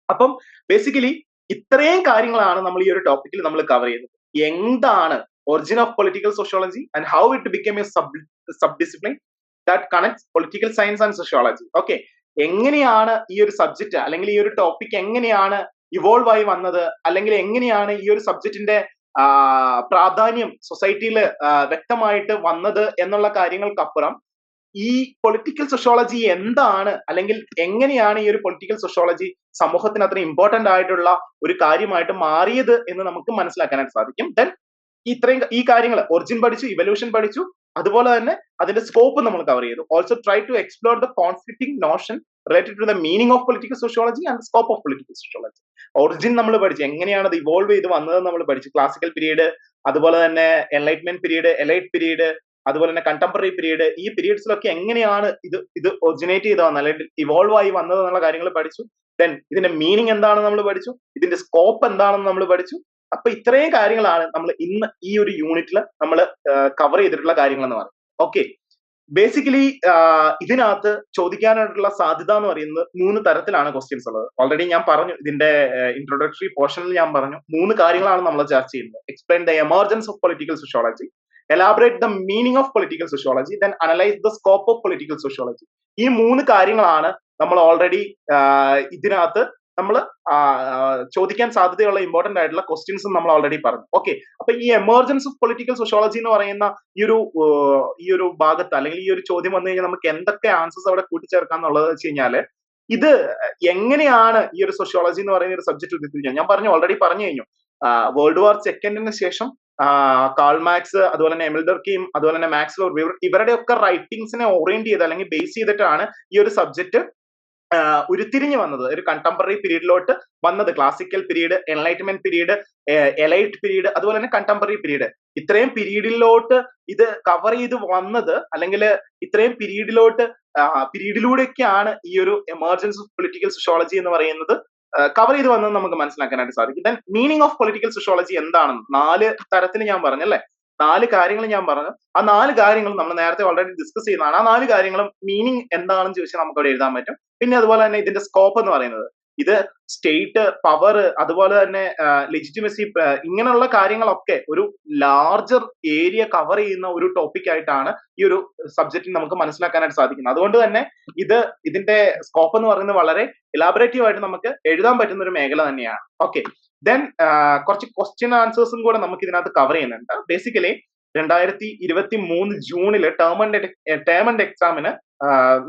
അപ്പം ബേസിക്കലി ഇത്രയും കാര്യങ്ങളാണ് നമ്മൾ ഈ ഒരു ടോപ്പിക്കിൽ നമ്മൾ കവർ ചെയ്യുന്നത്. എന്താണ് origin of political sociology and how it became a subdiscipline that connect political science and sociology okay എങ്ങനെയാണ് ഈ ഒരു സബ്ജക്റ്റ് അല്ലെങ്കിൽ ഈ ഒരു ടോപ്പിക് എങ്ങനെയാണ് ഇവോൾവ് ആയി വന്നത്? അല്ലെങ്കിൽ എങ്ങനെയാണ് ഈ ഒരു സബ്ജക്റ്റിന്റെ പ്രാധാന്യം സൊസൈറ്റിയിൽ വ്യക്തമായിട്ട് വന്നത് എന്നുള്ള കാര്യങ്ങൾക്കപ്പുറം ഈ പൊളിറ്റിക്കൽ സോഷ്യോളജി എന്താണ്? അല്ലെങ്കിൽ എങ്ങനെയാണ് ഈ ഒരു പൊളിറ്റിക്കൽ സോഷ്യോളജി സമൂഹത്തിന് അത്ര ഇമ്പോർട്ടന്റ് ആയിട്ടുള്ള ഒരു കാര്യമായിട്ട് മാറിയത് എന്ന് നമുക്ക് മനസ്സിലാക്കാനായിട്ട് സാധിക്കും. ദെൻ ഇത്രയും ഈ കാര്യങ്ങൾ ഒറിജിൻ പഠിച്ചു ഇവല്യൂഷൻ പഠിച്ചു. അതുപോലെ തന്നെ അതിന്റെ സ്കോപ്പ് നമ്മൾ കവർ ചെയ്തു. Also try to explore the conflicting notion related to the meaning of political sociology and scope of political sociology origin നമ്മൾ പഠിച്ചു. എങ്ങനെയാണ് അത് ഇവോൾവ് ചെയ്ത് വന്നത് നമ്മൾ പഠിച്ചു. ക്ലാസിക്കൽ പീരീഡ് അതുപോലെ തന്നെ എൻലൈറ്റ്മെന്റ് പീരീഡ് എലൈറ്റ് പീരീഡ് അതുപോലെ തന്നെ കണ്ടംപററി പീരീഡ് ഈ പീരീഡ്സിലൊക്കെ എങ്ങനെയാണ് ഇത് ഇത് ഒറിജിനേറ്റ് ചെയ്ത് വന്നത്? അല്ലെങ്കിൽ ഇവോൾവ് ആയി വന്നത് എന്നുള്ള കാര്യങ്ങൾ പഠിച്ചു. ദെൻ ഇതിന്റെ മീനിങ് എന്താണെന്ന് നമ്മൾ പഠിച്ചു. ഇതിന്റെ സ്കോപ്പ് എന്താണെന്ന് നമ്മൾ പഠിച്ചു. അപ്പൊ ഇത്രയും കാര്യങ്ങളാണ് നമ്മൾ ഇന്ന് ഈ ഒരു യൂണിറ്റിൽ നമ്മൾ കവർ ചെയ്തിട്ടുള്ള കാര്യങ്ങൾ എന്ന് പറയുന്നത് ഓക്കെ ബേസിക്കലി ഇതിനകത്ത് ചോദിക്കാനായിട്ടുള്ള സാധ്യത എന്ന് പറയുന്നത് മൂന്ന് തരത്തിലാണ് ക്വസ്റ്റ്യൻസ് ഉള്ളത്. ഓൾറെഡി ഞാൻ പറഞ്ഞു ഇതിന്റെ ഇൻട്രൊഡക്ടറി പോർഷനിൽ ഞാൻ പറഞ്ഞു മൂന്ന് കാര്യങ്ങളാണ് നമ്മൾ ചർച്ച ചെയ്യുന്നത്. Explain the emergence of political sociology elaborate the meaning of political sociology then analyse the scope of political sociology ഈ മൂന്ന് കാര്യങ്ങളാണ് നമ്മൾ ഓൾറെഡി ഇതിനകത്ത് നമ്മൾ ചോദിക്കാൻ സാധ്യതയുള്ള ഇമ്പോർട്ടന്റ് ആയിട്ടുള്ള ക്വസ്റ്റ്യൻസ് നമ്മൾ ഓൾറെഡി പറഞ്ഞു. ഓക്കെ അപ്പൊ ഈ എമർജൻസ് ഓഫ് പൊളിറ്റിക്കൽ സോഷ്യോളജി എന്ന് പറയുന്ന ഈ ഒരു ഈ ഒരു ഭാഗത്ത് അല്ലെങ്കിൽ ഈ ഒരു ചോദ്യം വന്നു കഴിഞ്ഞാൽ നമുക്ക് എന്തൊക്കെ ആൻസേഴ്സ് അവിടെ കൂട്ടിച്ചേർക്കാം എന്നുള്ളത് വെച്ച് കഴിഞ്ഞാൽ ഇത് എങ്ങനെയാണ് ഈ ഒരു സോഷ്യോളജി എന്ന് പറയുന്ന ഒരു സബ്ജക്ട് ഉദിപ്പിക്കുന്നത് ഞാൻ പറഞ്ഞു ഓൾറെഡി പറഞ്ഞു കഴിഞ്ഞു. വേൾഡ് വാർ സെക്കൻഡിന് ശേഷം കാൾ മാക്സ് അതുപോലെ തന്നെ എമിൽ ഡർക്കിയും അതുപോലെ തന്നെ മാക്സ് ഇവരുടെ ഒക്കെ റൈറ്റിംഗ്സിനെ ഓറിയന്റ് ചെയ്ത് അല്ലെങ്കിൽ ബേസ് ചെയ്തിട്ടാണ് ഈ ഒരു സബ്ജക്ട് ഉരുത്തിരിഞ്ഞു വന്നത്. ഒരു കണ്ടംപററി പീരീഡിലോട്ട് വന്നത്. Classical period enlightenment period elite period അതുപോലെ തന്നെ കണ്ടംപററി പീരീഡ് ഇത്രയും പീരീഡിലോട്ട് ഇത് കവർ ചെയ്ത് വന്നത് അല്ലെങ്കിൽ ഇത്രയും പീരീഡിലോട്ട് പീരീഡിലൂടെയൊക്കെയാണ് ഈ ഒരു എമർജൻസ് ഓഫ് പൊളിറ്റിക്കൽ സോഷ്യോളജി എന്ന് പറയുന്നത് കവർ ചെയ്ത് വന്നത് നമുക്ക് മനസ്സിലാക്കാനായിട്ട് സാധിക്കും. Then meaning of political sociology എന്താണെന്ന്. നാല് തരത്തിൽ ഞാൻ പറഞ്ഞല്ലേ? നാല് കാര്യങ്ങൾ ഞാൻ പറഞ്ഞു. ആ നാല് കാര്യങ്ങളും നമ്മൾ നേരത്തെ ഓൾറെഡി ഡിസ്കസ് ചെയ്യുന്നതാണ് ആ നാല് കാര്യങ്ങളും മീനിങ് എന്താണെന്ന് ചോദിച്ചാൽ നമുക്ക് അവിടെ എഴുതാൻ പറ്റും. പിന്നെ അതുപോലെ തന്നെ ഇതിന്റെ സ്കോപ്പ് എന്ന് പറയുന്നത്. ഇത് സ്റ്റേറ്റ് പവർ അതുപോലെ തന്നെ ലെജിറ്റിമസി ഇങ്ങനെയുള്ള കാര്യങ്ങളൊക്കെ ഒരു ലാർജർ ഏരിയ കവർ ചെയ്യുന്ന ഒരു ടോപ്പിക് ആയിട്ടാണ് ഈ ഒരു സബ്ജക്റ്റിൽ നമുക്ക് മനസ്സിലാക്കാനായിട്ട് സാധിക്കുന്നത്. അതുകൊണ്ട് തന്നെ ഇത് ഇതിന്റെ സ്കോപ്പ് എന്ന് പറയുന്നത് വളരെ എലാബറേറ്റീവ് ആയിട്ട് നമുക്ക് എഴുതാൻ പറ്റുന്ന ഒരു മേഖല തന്നെയാണ്. ഓക്കെ ദെൻ കുറച്ച് ക്വസ്റ്റ്യൻ ആൻസേഴ്സും കൂടെ നമുക്ക് ഇതിനകത്ത് കവർ ചെയ്യുന്നുണ്ട്. ബേസിക്കലി രണ്ടായിരത്തി ഇരുപത്തി മൂന്ന് ജൂണിൽ ടേം ആൻഡ് ടേം ആൻഡ് എക്സാമിന്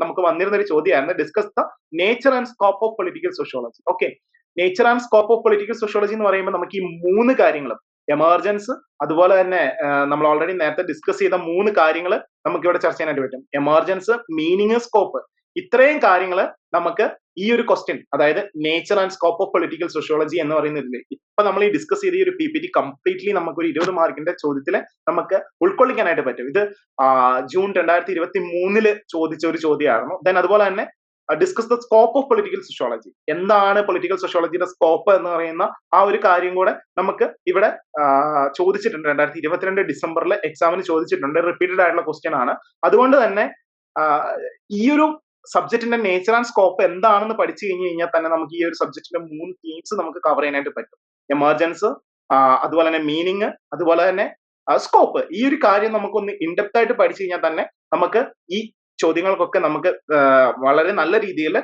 നമുക്ക് വന്നിരുന്ന ഒരു ചോദ്യമായിരുന്നു. Discuss the nature and scope of political sociology okay nature and scope of political sociology എന്ന് പറയുമ്പോൾ നമുക്ക് ഈ മൂന്ന് കാര്യങ്ങളും എമർജൻസ് അതുപോലെ തന്നെ നമ്മൾ ഓൾറെഡി നേരത്തെ ഡിസ്കസ് ചെയ്ത മൂന്ന് കാര്യങ്ങൾ നമുക്ക് ഇവിടെ ചർച്ച ചെയ്യാനായിട്ട് പറ്റും. എമർജൻസ് മീനിങ് സ്കോപ്പ് ഇത്രയും കാര്യങ്ങൾ നമുക്ക് ഈ ഒരു ക്വസ്റ്റ്യൻ അതായത് nature and scope of political sociology എന്ന് പറയുന്നതിൽ ഇപ്പൊ നമ്മൾ ഈ ഡിസ്കസ് ചെയ്ത ഈ ഒരു പി പി ടി കംപ്ലീറ്റ്ലി നമുക്ക് ഒരു ഇരുപത് മാർക്കിന്റെ ചോദ്യത്തിൽ നമുക്ക് ഉൾക്കൊള്ളിക്കാനായിട്ട് പറ്റും. ഇത് ജൂൺ രണ്ടായിരത്തി ഇരുപത്തി മൂന്നിൽ ചോദിച്ച ഒരു ചോദ്യമായിരുന്നു. ദെൻ അതുപോലെ തന്നെ discuss the scope of political sociology എന്താണ് പൊളിറ്റിക്കൽ സോഷ്യോളജിയുടെ സ്കോപ്പ് എന്ന് പറയുന്ന ആ ഒരു കാര്യം കൂടെ നമുക്ക് ഇവിടെ ചോദിച്ചിട്ടുണ്ട്. രണ്ടായിരത്തി ഇരുപത്തിരണ്ട് ഡിസംബറിൽ എക്സാമിന് ചോദിച്ചിട്ടുണ്ട്. റിപ്പീറ്റഡ് ആയിട്ടുള്ള ക്വസ്റ്റ്യൻ ആണ്. അതുകൊണ്ട് തന്നെ ഈ ഒരു സബ്ജക്റ്റിന്റെ നേച്ചർ ആൻഡ് സ്കോപ്പ് എന്താണെന്ന് പഠിച്ചു കഴിഞ്ഞു കഴിഞ്ഞാൽ തന്നെ നമുക്ക് ഈ ഒരു സബ്ജക്റ്റിന്റെ മൂന്ന് തീംസ് നമുക്ക് കവർ ചെയ്യാനായിട്ട് പറ്റും. എമർജൻസ് അതുപോലെ തന്നെ മീനിങ് അതുപോലെ തന്നെ സ്കോപ്പ് ഈ ഒരു കാര്യം നമുക്കൊന്ന് ഇൻഡെപ്ത് ആയിട്ട് പഠിച്ചു കഴിഞ്ഞാൽ തന്നെ നമുക്ക് ഈ ചോദ്യങ്ങൾക്കൊക്കെ നമുക്ക് വളരെ നല്ല രീതിയിൽ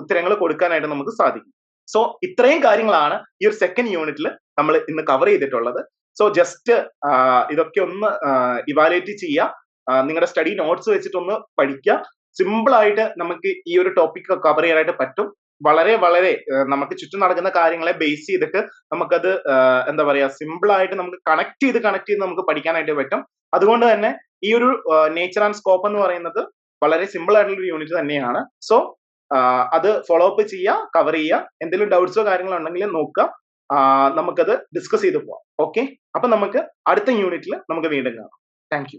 ഉത്തരങ്ങൾ കൊടുക്കാനായിട്ട് നമുക്ക് സാധിക്കും. സോ ഇത്രയും കാര്യങ്ങളാണ് ഈ ഒരു സെക്കൻഡ് യൂണിറ്റിൽ നമ്മൾ ഇന്ന് കവർ ചെയ്തിട്ടുള്ളത്. സോ ജസ്റ്റ് ഇതൊക്കെ ഒന്ന് ഇവാലുവേറ്റ് ചെയ്യുക. നിങ്ങളുടെ സ്റ്റഡി നോട്ട്സ് വെച്ചിട്ടൊന്ന് പഠിക്കുക. സിമ്പിൾ ആയിട്ട് നമുക്ക് ഈ ഒരു ടോപ്പിക് കവർ ചെയ്യാനായിട്ട് പറ്റും. വളരെ വളരെ നമുക്ക് ചുറ്റും നടക്കുന്ന കാര്യങ്ങളെ ബേസ് ചെയ്തിട്ട് നമുക്കത് എന്താ പറയാ സിമ്പിൾ ആയിട്ട് നമുക്ക് കണക്ട് ചെയ്ത് കണക്ട് ചെയ്ത് നമുക്ക് പഠിക്കാനായിട്ട് പറ്റും. അതുകൊണ്ട് തന്നെ ഈ ഒരു നേച്ചർ ആൻഡ് സ്കോപ്പ് എന്ന് പറയുന്നത് വളരെ സിമ്പിൾ ആയിട്ടുള്ള ഒരു യൂണിറ്റ് തന്നെയാണ്. സോ അത് ഫോളോ അപ്പ് ചെയ്യുക കവർ ചെയ്യുക എന്തെങ്കിലും ഡൗട്ട്സോ കാര്യങ്ങളോ ഉണ്ടെങ്കിൽ നോക്കുക. നമുക്കത് ഡിസ്കസ് ചെയ്ത് പോവാം. ഓക്കെ അപ്പൊ നമുക്ക് അടുത്ത യൂണിറ്റിൽ നമുക്ക് വീണ്ടും കാണാം. താങ്ക്